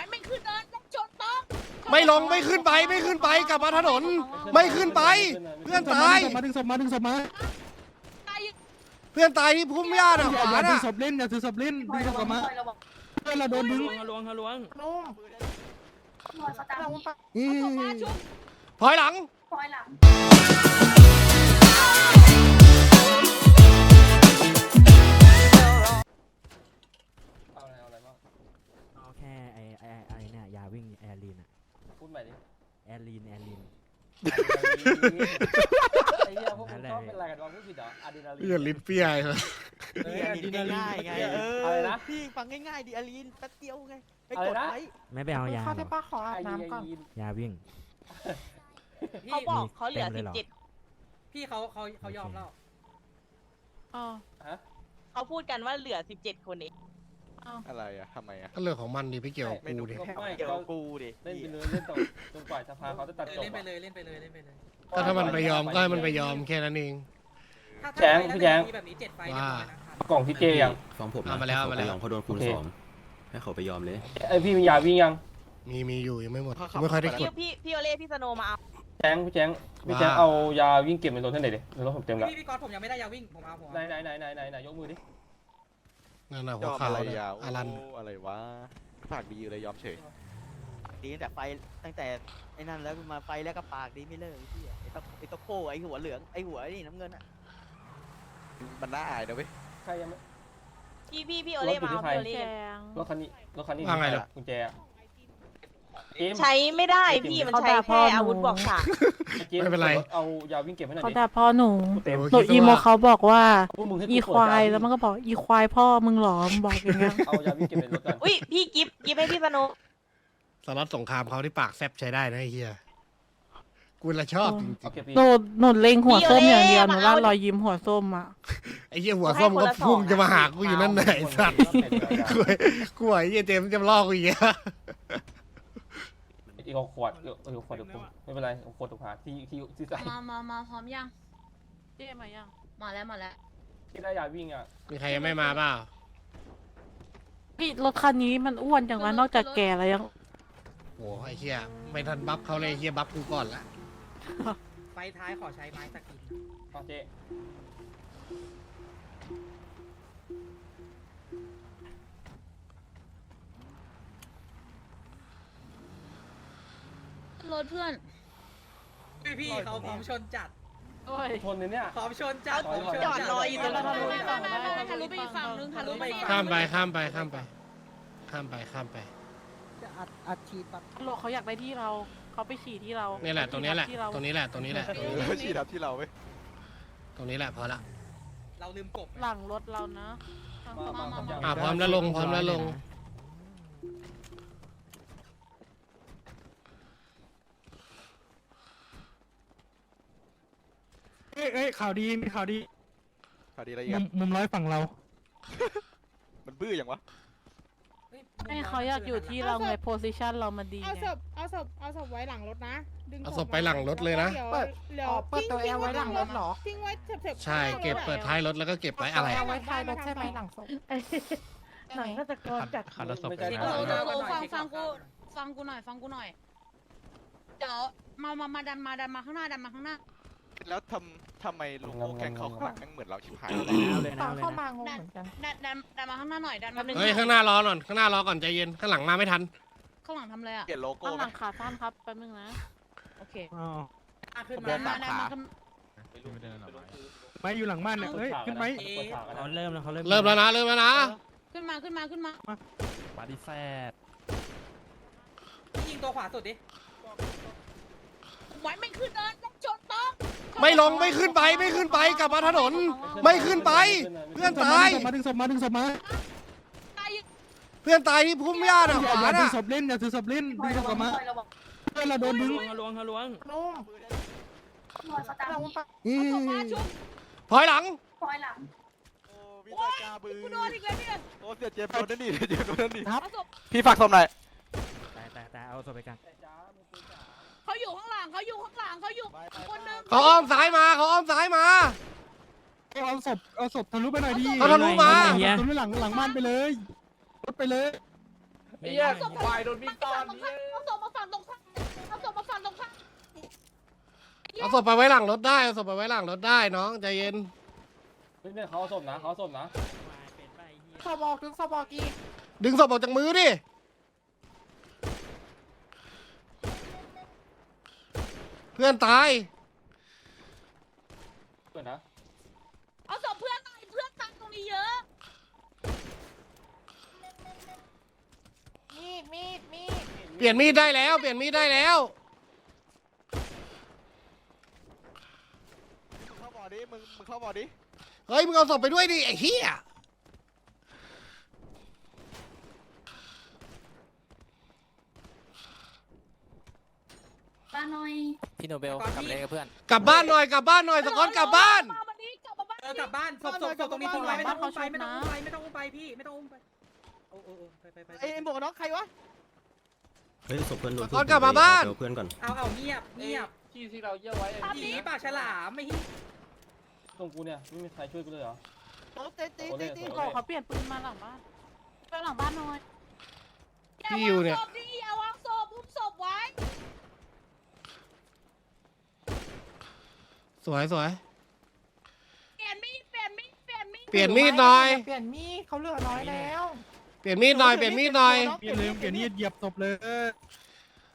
ว้ไม่ขึ้นเนินชนต้อง ไม่ลงไม่ขึ้นไปไม่ขึ้นไปกลับมาถนน ไม่ขึ้นไป เพื่อนตายมาดึงศพมาดึงศพมาตายเพื่อนตายที่พุ่มหญ้าน่ะอขย่าวาอย่าดึน่ะงศพเล่นอย่าถือศพเล่นดึงศพกลับมาเพื่อนเราโดนดึงลวงฮะลวงอืเอาศพมมาชุบถอยหลัง ไอ้เหี้ยพวกมึงชอบเป็นอะไรกันวะพูดผิดเหรออะดรีนาลีนเพื่อนลิ้นเปี้ยเลยเอออะดรีนาลีนง่ายๆไงเอออะไรนะ พี่ฟังง่ายๆดิอาลีนแป๊บเดียวไงไปอะไรกดนะไว้ไม่ไปเอายาเข้าเหรได้อปะขออาบไอ้น้ำก่อน ยีนยาวิ่งเขาบอกมีเขาเหลือเต็มเลยเหรอสิบเจ็ดพี่เขาเขาเขายอมแล้ว อ๋อฮะเขาพูดกันว่าเหลือสิบเจ็ดคนเอง อะไรอะทำไมอะก็เรื่องของมันดิไม่เกี่ยวกับกูดิไม่เกี่ยวก็กับกูดิเล่นไปเลยเล่นต่อจนกว่าสภาเขาจะตัดจบเล่นไปอะเลยเล่นไปเลยเล่นไปเลยก็ถ้ามันไปยอมก็ให้มันไปยอมแค่นั้นเองถ้าแจ้งถ้าพี่แจ้งมีแบบนี้เจ็ดไฟเรียบร้อยนะครับกล่องพี่เจยังฟังผมเอานะมาแล้วให้เอามาแล้วไปยอมเขาโดนคูณโอเคสองให้เขาไปยอมเลย ไอยพี่มียาวิ่งยังมีมีอยู่ยังไม่หมดไม่ค่อยได้กพี่ดพี่พี่โอเล่พี่สโนมาเอาแจ้งพี่แจ้งพี่แจ้งว่าเอายาวิ่งเก็บในรถให้หน่อยดิในรถผมเต็มแล้วพี่พี่ก๊อตผมยังไม่ได้ยาวิ่งผมเอาผมไหนเอาไหนไหนไหนไหนไหนยกมือดิ นั่นน่ะยหัวอมขาวอะไรน่ะอะอารันโอะไรวะปากดีอยู่เลยยอมเฉยดีตั้งแต่ไฟตั้งแต่ไอ้นั่นแล้วมาไฟแล้วก็ปากดีไม่เลิกไอ้เหี้ยไอ้ตะไอ้ตะโพไอ้หัวเหลืองไอ้หัวไอ้นี่น้ำเงินอะมันน่าอายนะเว้ย ใครยังไม่ พี่พี่พี่โอเล่มาเอาพี่โอเล่ แจงรถคันนี้รถคันนี้ว่าไงล่ะ กุญแจอะ เจมส์ใช้ไม่ได้พี่มันใช้แค่อาวุธบอกฉากจส์ไม่เป็นไร เอายาวิ่งเก็บให้หน่อยเขาดิด่าพ่อหนูเต็มหนูอีโมเขาบอกว่า พวกมึงให้กูอีเปิดควายยแล้วมันก็บอกอีควายพ่อมึงเหรอมึงบอกอย่างเงี้ยเอายาวิ่งเก็บในรถก่อนอุ้ยพี่กิฟกิฟให้พี่สโนสล็อตสงครามเขาที่ปากแซบใช้ได้นะไอ้เฮียกูละชอบจริงเอาเก็บดิหนูหนูเล็งหัวส้มอย่างเดียวหนูว่ารอยยิ้มหัวส้มอะๆไอ้เฮียหัวส้มก็พุ่งจะมาหากูอยู่นั่นไหนะไอ้สัตว์กูกูไอ้เฮียเจมส์จะมาล่อกูอีกแล้ว อีกเอาขวดเอาเอาขวดเดี๋ยวผมไม่เป็นไรเอาขวดถูกหาที่ที่ที่ใส่มามามาพร้อมยัง เจ๊มายัง มาแล้วมาแล้วที่ได้ยาวิ่งอะมีใครยังไม่มาเปล่าพี่รถคันนี้มันอ้วนจังวะนอกจากแก่แล้วยังโอ้ไอ้เฮียไม่ทันบัฟเขาเลยไอ้เฮียบัฟกูก่อนละไฟท้ายขอใช้ไม้สกินเอาเจ๊ รถเพื่อน พี่พี่เขาพร้อมชนจัดโอ้ยทนเลยเนี่ย พร้อมชนจัดถอยพร้อมชนถอยจัดจอดรออยู่ตรงนั้นทะลุไปอีกฝั่งนึงทะลุไปอีกข้ามไปข้ามไปข้ามไป ข้ามไปข้ามไปโลกเขาอยากได้ที่เรา เขาไปฉี่ที่เรานี่แหละตรงนี้แหละ ที่เราตรงนี้แหละตรงนี้แหละตรงนี้แหละเออฉีดทับที่เราเว้ยตรงนี้แหละพอละเราลืมกบ หลังรถเรานะ มามามา อะพร้อมแล้วลงพร้อมแล้วลง เอ้ยเอ้ยข่าวดีมีข่าวดีข่าวดีอะไรอีกมุอะมมุมร้อยฝั่งเรา มันบื้ออย่างวะ ให้เขาอยากอยู่ที่เราไงโพสิชันเรามันดีเอาไงศพเอาศพเอาศพไว้หลังรถนะ ดึงเอาศพไปหลังรถเลยนะ เปิดอ๋อเปิดตัวแอลไว้หลังรถเหรอ ทิ้งไว้เถอะใช่ เก็บเปิดท้ายรถแล้วก็เก็บไว้อะไรเอาไว้ท้ายรถใช่ไหมหลังศพหนังก็จะกรจัดไม่ใช่โอ้โหโอ้โหฟังฟังกูฟังกูหน่อยฟังกูหน่อย เดี๋ยวมามามาดันมาดันมาข้างหน้าดันมาข้างหน้า แล้วทำทำไมโลโก้แกงเขาข้างหลังแม่งเหมือนเราชิบหายเอาเลยนะฟังเอาเลยเข้านะมางงเหมือนกัน ดันดันดันมาข้างหน้าหน่อยดันมาเฮ้ยข้างหน้ารอก่อนข้างหน้ารอก่อนใจเย็นข้างหลังมาไม่ทัน ข้างหลังทำอะไรอะเปลี่ยนโลโก้ข้างไหหม ลังขาสั้นครับแป๊บนึงนะ โอเคอ๋ออะขึ้นเดิมานดัตานมมาขาขึ้นไม่อยู่หลังบ้านเนี่ยเอ้ยขึ้นไหมกดฉากอะเขานะเริ่มแล้วเขาเริ่มเริ่มแล้วนะเริ่มแล้วนะขึ้นมาขึ้นมาขึ้นมาปาดิแซดยิงตัวขวาสุดดิไว้ไม่ขึ้นเนินชนต้อง ไม่ลงไม่ขึ้นไปไม่ขึ้นไปกลับมาถนน ไม่ขึ้นไป เพื่อนตายมาดึงศพมาดึงศพมาตายเพื่อนตายที่พุ่มหญ้าอน่ะย่าขอย่าวาดึน่ะงศพเล่นอย่าถือศพเล่นดึงศพกลับมาเพื่อนเราโดนดึงลวงฮะลวงฮะลวงอืเอาศพมมาชุบถอยหลังโอ้วิสากาบือกูโดนอีกแล้วเนี่ยโอ้เสียเจมส์โดนนั่นนี่เจมส์โดนนั่นนี่เอาศพพี่ฝากศพหน่อยแต่แต่แต่เอาตัวไปกัน เขาอยู่ข้างหลังเขาอยู่ข้างหลังเขาอยู่คนหนึงเขาอ้อมซ้ายมาเขาอ้อมซ้ายมา เอาศพเอาศพทะลุไปหน่อยดีเอาทะลุมาเอศพทะลุหลังหลังบ้านไปเลยรถไปเลยไอ้เหี้ยควายโดนวิ่งตอนเอาศพมาฝั่งตรงข้ามเอาศพมาฝั่งตรงข้ามเอาศพไปไว้หลังรถได้เอาศพไปไว้หลังรถได้น้องใจเย็นเฮ้ยเนี่ยเขาเอาศพนะเขาเอาศพนะสอบออกดึงสอบออกอีกดึงศพออกจากมือดิ พื่อนตายเปิดนะเอาศพเพื่อนหน่อยเพื่อนตายตรงนี้เยอะ มีด มีด มีด เปลี่ยนมีดได้แล้ว เปลี่ยนมีดได้แล้ว มึงเข้าบ่อดิมึงมึงเข้าบ่อดิเฮ้ยมึงเอาศพไปด้วยดิไอ้เหี้ย มาหน่อยพี่โนเบลกับเลกับเพื่อนกลับบ้านหน่อยกลับบ้านหน่อยสกอตกลับบ้านมาวันนี้กลับมาบ้านเออกลับบ้านศพศพศพตรงนี้ตรงไหนไม่ต้องอุ้มไปไม่ต้องอุ้มไปไม่ต้องอุ้มไปพี่ไม่ต้องอุ้มไปโอ้โอ้โอ้ไปไปไปไอ้ไอ้หมวกกันน็อกใครวะเฮ้ยศพเพื่อนโดนก่อนกลับมาบ้านเดี๋ยวเพื่อนก่อนเอาเอาเงียบเงียบที่ที่เราเยี่ยวไว้ไอ้ผีปากฉลามไม่ฮิตรงกูเนี่ยไม่มีใครช่วยกูเลยเหรอโต๊ะเต้ตีตีตีโอ้ขอเขาเปลี่ยนปืนมาหลังบ้านไปหลังบ้านหน่อยพี่อยู่เนี่ย ศพดิอย่าวางศพอุ้มศพไว้ สวยสวย เปลี่ยนมีดเปลี่ยนมีดเปลี่ยนมีดเปลี่ยนมีดหน่อย เปลี่ยนมีดเขาเหลือน้อยแล้วเปลี่ยนมีดหน่อย เปลี่ยนมีดหน่อย เปลี่ยนเลยเปลี่ยนนี่เหยียบศพเลย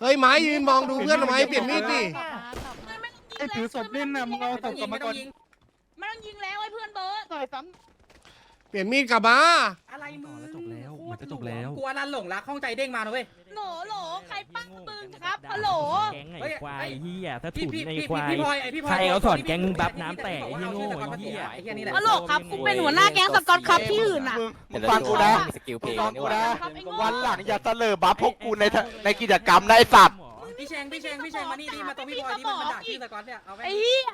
เฮ้ยไม้ยืนมองดูเพื่อนทำไมเปลี่ยนมีดดิ กลับมากลับมาไม่ต้องยิงไอ้ถือศพเล่นน่ะมึงเอาศพกลับมาก่อนไม่ต้องยิงแล้วไอ้เพื่อนเบิร์ดหน่อยซ้เปลี่ยนมีดกลับมา อะไรมือจบแล้วเหมือนจะจบแล้ว กลัวรันหลงรักข้องใจเด้งมานะเว้ย โหลโหลใครปั้งปืนครับฮัลโหลแก๊งเฮ้ไอ้ยควายเฮ้ยเฮียถ้าพี่ถูกพี่ในพี่ควายพี่พลอยไอพี่พลอยใครเอาสอนแก๊งมึงบัฟน้ำแตกไอ้เหี้ยโง่ไอ้เหี้ยไอ้เหี้ยนี่แหละฮัลโหลครับกูเป็นหัวหน้าแก๊งสกอตครับที่อื่นอะมึงมึงฟังกูนะสกิลเพมึลงย์ฟังกูนะครับไอ้โง่วันหลังอย่าเสลอบัฟพวกกูในทะในกิจกรรมนะไอ้สัตว์พี่เชงพี่เชงพี่เชงมานี่ดิมาตรงพี่พลอยดิมันด่าชื่อสกอตเนี่ยเอาไว้ไอ้เหี้ย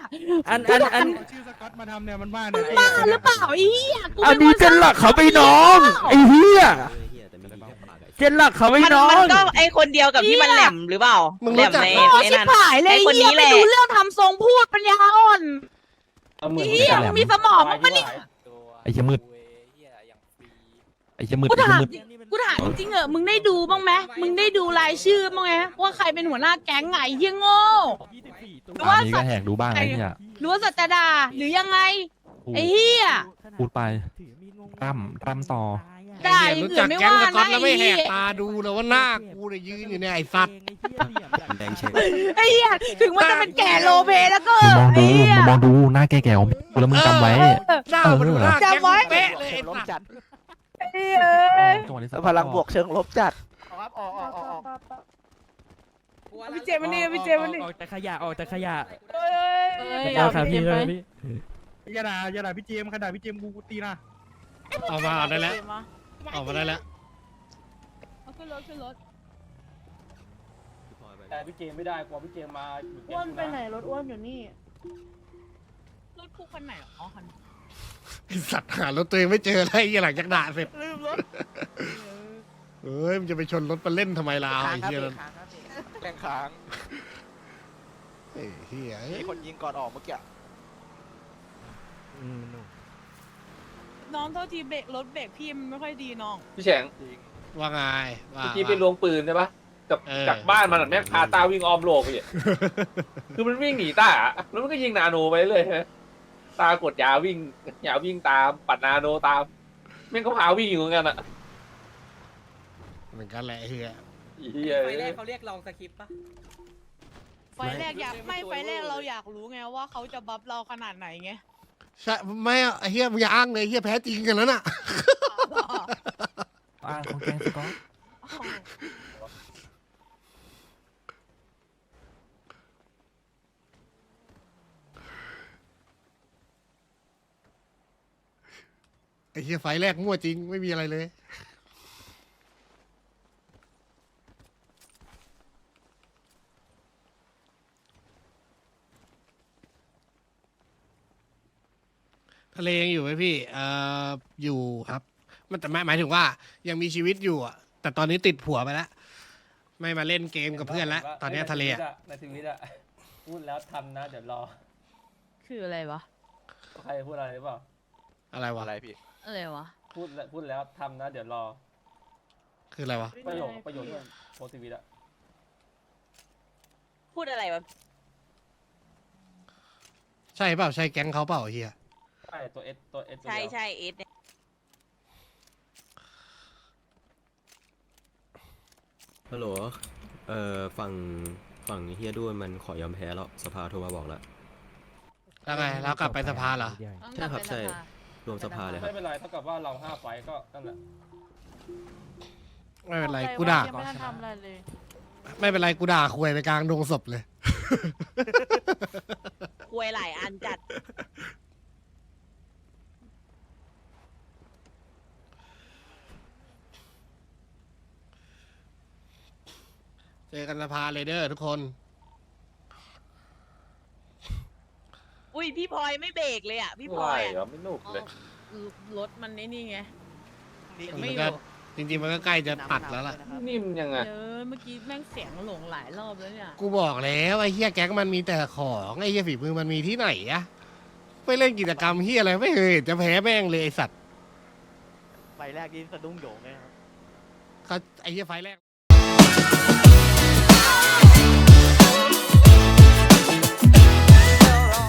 อันอันอันชื่อสกอตมาทำเนี่ยมันบ้าเนี่ยบ้าหรือเปล่าไอ้เหี้ยกูอันนี้เจนหลักเขาไปน้องไอ้เฮีย เฮ้ยเฮียแต่มีแค่ปากอะเจนหลักเขาไปมันน้องมันก็ไอคนเดียวกับที่มันแหลมหรือเปล่ามึงแหลรู้มจัก ในโอ้ไอ้ชิบนั่นหายเลยไอ้คนนี้เหี้ยแหละไม่รู้เรื่องทำทรงพูดปัญญาอ่อนเอาเหมือนเหี้ยมึงมีสมองมั้งปะเนี่ยไอ้เหี้ยมืด ไอ้เหี้ยมืดกูไอ้เหี้ถายมมืดกูถามจริงๆเหอะมึงได้ดูบ้างไหมมึงได้ดูรายชื่อบ้างไหมว่าใครเป็นหัวหน้าแก๊งไงเหี้ยโง่ หรือว่าสัตว์ดูบ้างไอ้เหี้ยหรือว่าสัตดาหรือยังไงไอ้เหี้ยพูดไปร่ำร่ำต่อ ด่าไอ้อเหี้ยย่างรู้อื่จันกไม่แก๊งว่าสกอนะตแล้วไอ้ไม่แหเหี้กยตาดูเลยว่าหน้ากูเนี่ยยืนอยู่เนี่ยไอ้สัตว์ แดงเช็คไอ้เหี้ยถึงมันจะเป็นแก่โลเพแล้วก็มึงมองไอ้ดูเหี้ยมึงมองดูหน้าแก่ๆของกูแล้วมึงจำไว้ หน้ามันดูหน้าแก๊งจำไว้เป๊ะเลยำไอ้ล้มสัตว์จัดไอ้เหี้ยเอ้ยจังหวะนี้พลังบวกเชิงลบจัดออกครับออกออกออกออกพี่เจมันนี่พี่เจมันนี่ออกจากขยะออกจากขยะเอ้ยเอาครับพี่เลยพี่อย่าด่าอย่าด่าพี่เจมส์ขนาดพี่เจมส์กูกูตีนะเอามาเอาได้แล้ว เอามาได้แล้วเอาขึ้นรถขึ้นรถแต่พี่เกมไม่ได้กลัวพี่เกมมาอยู่แก๊งอ้วนกูไปไหนรถอ้วนอยู่นี่ รถคู่คันไหนเหรออ๋อคันไอ้สัตว์หารถตัวเองไม่เจออะไรไอ้หลังจากด่าเสร็จลืมรถเอ้ยมันจะไปชนรถมาเล่นทำไมล่ะไอ้เหี้ยนั่นแรงค้างไอ้เหี้ยมีคนยิงก่อนออกเมื่อกี้ น้องเท่าทีเบรกรถเบรกพี่มันไม่ค่อยดีน้อง พี่แฉงว่าไงว่าเมื่อกี้ไปลวงปืนใช่ปะกับเออ จากบ้านมันอะแม่งพาตาวิ่งอ้อมโลกไปเลยคือมันวิ่งหนีตาอะแล้วมันก็ยิงนาโนไปเลยใช่ไหมตากดยาวิ่งยาวิ่งตาม ปัดนาโนตามแม่งก็พาวิ่งอยู่เหมือนกันอะเหมือนกันแหละไอ้เหี้ยอีเหี้ยไฟแรกเขาเรียกลองสคริปต์ปะไฟแรกอยากไม่ไฟแรกเราอยากรู้ไงว่าเขาจะบัฟเราขนาดไหนไง ใช่ไม่อะไอ้เหี้ยมึงอย่าอ้างเลยไอ้เหี้ยแพ้จริงกันแล้วน่ะ อ่างของแกงสกอตไอ้เหี้ยไฟแรกมั่วจริงไม่มีอะไรเลย ทะเลยังอยู่ไหมพี่ เอ่อ อยู่ครับ มันแต่หมายหมายถึงว่ายังมีชีวิตอยู่อะแต่ตอนนี้ติดผัวไปแล้ว ไม่มาเล่นเกมกับเพื่อนแล้ว ตอนเนี้ยทะเลอะในชีวิตอะพูดแล้วทำนะ เดี๋ยวรอ คืออะไรวะ ใครพูดอะไรหรือเปล่า อะไรวะ อะไรพี่ อะไรวะพูดแล้วพูดแล้วทำนะ เดี๋ยวรอ คืออะไรวะ ประโยชน์ประโยชน์ด้วยโพสต์ทวิตอะพูดอะไรวะ ใช่เปล่า ใช่แก๊งเขาเปล่าเฮียใช่ตัวเอสตัวเอสใช่ใช่เอสเนี่ยฮัลโหล เอ่อ ฝั่ง ฝั่งเฮียด้วนมันขอยอมแพ้แล้ว สภาโทรมาบอกแล้ว แล้วไงแล้วกลับไปสภาเหรอเดี๋ยวต้องใช่กลับครับไปใช่สภารวมสภาเลยครัไม่บ เป็นไรเท่ากับว่าเราห้าไฟต์ก็นั่นแหละไม่เป็นไรขอบใจกูด่ายังไม่ได้ทำอะไรเลย ไม่เป็นไรกูด่าคุยไปกลางดงศพเลย ควยหลายอันจัด อกันสภาเลยเด้อทุกคน อุ้ยพี่พลอยไม่เบรกเลยอะพี่พลไม่อยเหรอะอไม่หนุกเลย รถมันนี่นี่ไงนี่มันไม่ก็อยู่จริงๆมันก็ใกล้จะตัดแล้วล่ะ นิ่มยังไง เออเมื่อกี้แม่งเสียงหลงหลายรอบแล้วเนี่ย กูบอกแล้วไอ้เฮียแก๊งมันมีแต่ของไอ้เฮียฝีมือมันมีที่ไหนอะไปเล่นกิจกรรมเฮียอะไรไม่เคยเห็นจะแพ้แม่งเลยไอสัตว์ไฟแรกนี่สะดุ้งโหยงเลยนะครับ เขาไอ้เฮียไฟล์แรก